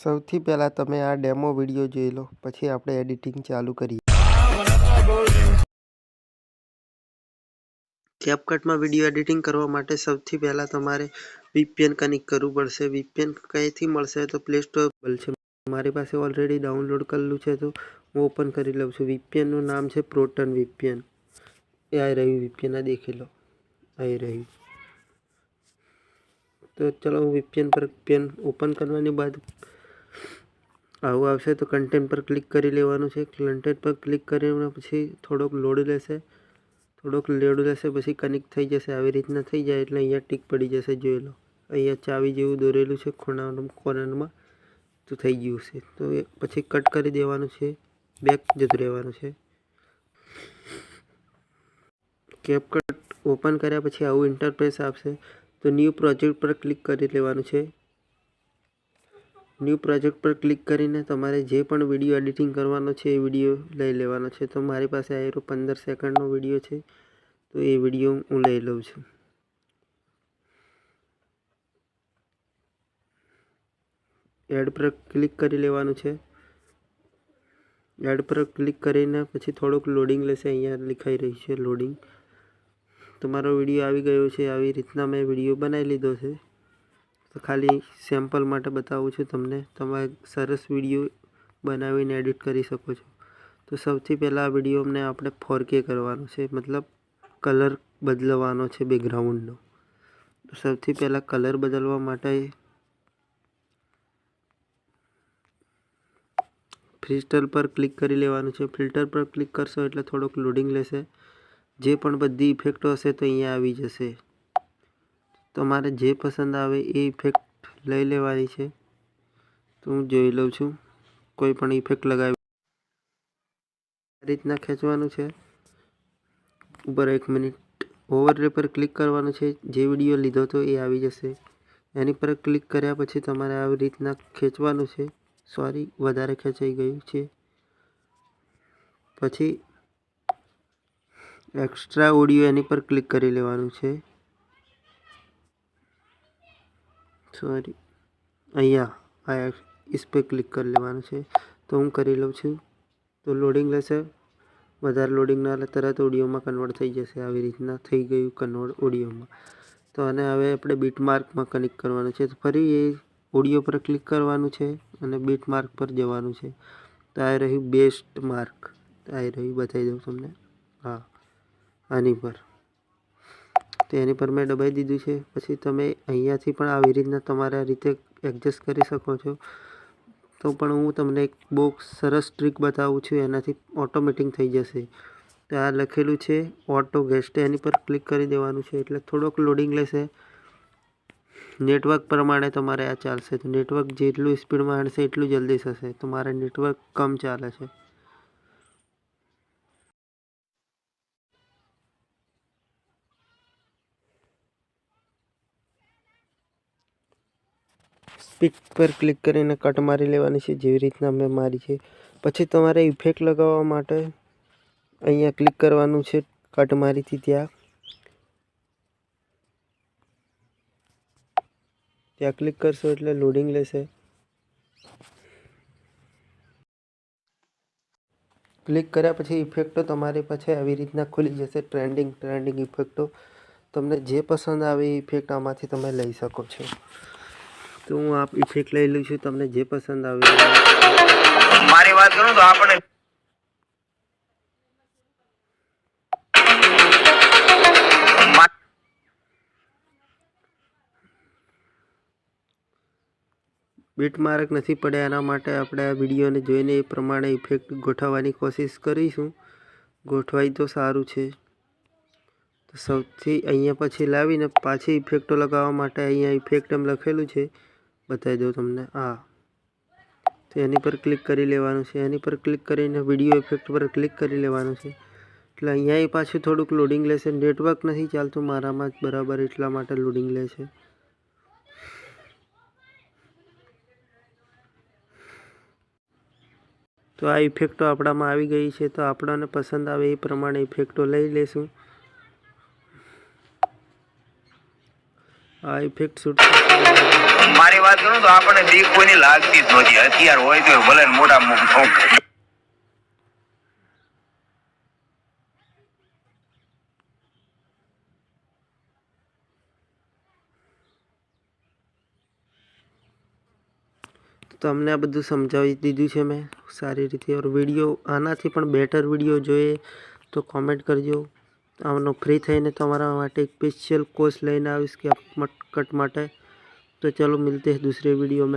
સૌથી પહેલાં તમે આ ડેમો વીડિયો જોઈ લો, પછી આપણે એડિટિંગ ચાલુ કરીએ. કેપકટમાં વીડિયો એડિટિંગ કરવા માટે સૌથી પહેલાં તમારે વીપીએન કનેક્ટ કરવું પડશે. વીપીએન કઈથી મળશે તો પ્લે સ્ટોર છે મારી પાસે ઓલરેડી ડાઉનલોડ કરેલું છે, તો હું ઓપન કરી લઉં છું. વીપીએનનું નામ છે પ્રોટન વીપીએન એ આ રહ્યું વીપીએન આ દેખી લો. આવી રહ્યું. તો ચલો હું વીપીએન પર પેન ઓપન કરવાની બાદ આવું આવશે તો કન્ટેન્ટ પર ક્લિક કરી લેવાનું છે. કન્ટેન્ટ પર ક્લિક કરીને પછી થોડોક લોડ લેશે. થોડોક લોડ લેશે પછી કનેક્ટ થઈ જશે. આવી રીતના થઈ જાય એટલે અહીંયા ટીક પડી જશે જોઈ લો. અહીંયા ચાવી જેવું દોરેલું છે ખૂણા કોર્નરમાં તો થઈ ગયું છે. તો પછી કટ કરી દેવાનું છે. બેક જતું રહેવાનું છે. કેપકટ ઓપન કર્યા પછી આવું ઇન્ટરફેસ આપશે. તો ન્યૂ પ્રોજેક્ટ પર ક્લિક કરી લેવાનું છે. ન્યૂ પ્રોજેક્ટ પર ક્લિક કરીને તમારે જે પણ વીડિયો એડિટિંગ કરવાનો છે એ વીડિયો લઈ લેવાનો છે. તો મારી પાસે આયરો પંદર સેકન્ડનો વીડિયો છે. તો એ વીડિયો હું લઈ લઉં છું. એડ પર ક્લિક કરી લેવાનું છે. એડ પર ક્લિક કરીને પછી થોડુંક લોડિંગ લેશે. અહીંયા લખાઈ રહ્યું છે લોડિંગ. તમારો વીડિયો આવી ગયો છે. આવી રીતના મેં વીડિયો બનાવી લીધો છે. તો ખાલી સેમ્પલ માટે બતાવું છું તમને. તમે સરસ વીડિયો બનાવીને એડિટ કરી શકો છો. તો સૌથી પહેલાં આ વિડીયોને આપણે ફોર કે કરવાનો છે. મતલબ કલર બદલવાનો છે બેકગ્રાઉન્ડનો તો સૌથી પહેલાં કલર બદલવા માટે ફિલ્ટર પર ક્લિક કરી લેવાનું છે. ફિલ્ટર પર ક્લિક કરશો એટલે થોડોક લોડિંગ લેશે. જે પણ બધી ઇફેક્ટો હશે તો અહીંયા આવી જશે. તમારે જે પસંદ આવે એ ઇફેક્ટ લઈ લેવાની છે. તો હું જોઈ લઉં છું. કોઈ પણ ઇફેક્ટ લગાવી આ રીતના ખેંચવાનું છે. ઉપર એક મિનિટ ઓવરલે પર ક્લિક કરવાનું છે. જે વીડિયો લીધો તો એ આવી જશે. એની પર ક્લિક કર્યા પછી તમારે આવી રીતના ખેંચવાનું છે. સોરી વધારે ખેંચાઈ ગયું છે. પછી એક્સ્ટ્રા ઓડિયો એની પર ક્લિક કરી લેવાનું છે. સોરી. અહીંયા આ ઇસ પર ક્લિક કરી લેવાનું છે. તો હું કરી લઉં છું. તો લોડિંગ લેશે. વધારે લોડિંગ ના તરત ઓડિયોમાં કન્વર્ટ થઈ જશે. આવી રીતના થઈ ગયું કન્વર્ટ ઓડિયોમાં તો આને હવે આપણે બીટ માર્કમાં કનેક્ટ કરવાનું છે. તો ફરી એ ઓડિયો પર ક્લિક કરવાનું છે અને બીટ માર્ક પર જવાનું છે. તો આ રહ્યું બેસ્ટ માર્ક આ રહ્યું બતાવી દઉં તમને. હા. આની પર. તો એની પર મેં દબાઈ દીધું છે. પછી તમે અહીંયાથી પણ આવી રીતના તમારા રીતે એડજસ્ટ કરી શકો છો. તો પણ હું તમને એક બહુ સરસ ટ્રીક બતાવું છું, એનાથી ઓટોમેટિક થઈ જશે. તો આ લખેલું છે ઓટો ગેસ્ટ એની પર ક્લિક કરી દેવાનું છે, એટલે થોડોક લોડિંગ લેશે. નેટવર્ક પ્રમાણે તમારે આ ચાલશે. તો નેટવર્ક જેટલું સ્પીડમાં હશે, એટલું જલ્દી થશે. તો મારે નેટવર્ક કમ ચાલે છે. સ્પીડ પર ક્લિક કરીને કટ મારી લેવાની છે, જેવી રીતના મેં મારી છે. પછી તમારે ઇફેક્ટ લગાવવા માટે અહીંયા ક્લિક કરવાનું છે, કટ મારીથી ત્યાં. ત્યાં ક્લિક કરશો એટલે લોડિંગ લેશે. ક્લિક કર્યા પછી ઇફેક્ટો તમારી પાસે આવી રીતના ખુલી જશે ટ્રેન્ડિંગ ટ્રેન્ડિંગ ઇફેક્ટો તમને જે પસંદ આવે એ ઇફેક્ટ આમાંથી તમે લઈ શકો છો. તો હું આ ઇફેક્ટ લઈ લઉં છું તમને જે પસંદ આવે મારી વાત કરું તો આપણે બીટ માર્ક નથી પડ્યા એના માટે આપણે આ વિડીયોને જોઈને એ પ્રમાણે ઇફેક્ટ ગોઠવવાની કોશિશ કરીશું. ગોઠવાય તો સારું છે. તો સૌથી અહીંયા પછી લાવીને પાછી ઇફેક્ટો લગાવવા માટે અહીંયા ઇફેક્ટ એમ લખેલું છે. બતાવી દઉં તમને. આ તો એની પર ક્લિક કરી લેવાનું છે. એની પર ક્લિક કરીને વીડિયો ઇફેક્ટ પર ક્લિક કરી લેવાનું છે. એટલે અહીંયા પાછું થોડુંક લોડિંગ લેશે. નેટવર્ક નથી ચાલતું મારામાં જ બરાબર એટલા માટે લોડિંગ લે છે તો આ ઇફેક્ટો આપણામાં આવી ગઈ છે. તો આપણને પસંદ આવે એ પ્રમાણે ઇફેક્ટો લઈ લેશું. આ ઇફેક્ટ શૂટ મારી વાત કરું તો આપણને બી કોઈની લાગતી જ નથી. હથિયાર હોય તો ભલે ને મોટા તમને આ બધું સમજાવી દીધું છે મેં સારી રીતે. ઓર વીડિયો આનાથી પણ બેટર વીડિયો જોઈએ તો કોમેન્ટ કરજો. આમનો ફ્રી થઈને તમારા માટે એક સ્પેશિયલ કોર્સ લઈને આવીશ કે કટ માટે તો ચલો, મિલતે હૈ દૂસરે વીડિયો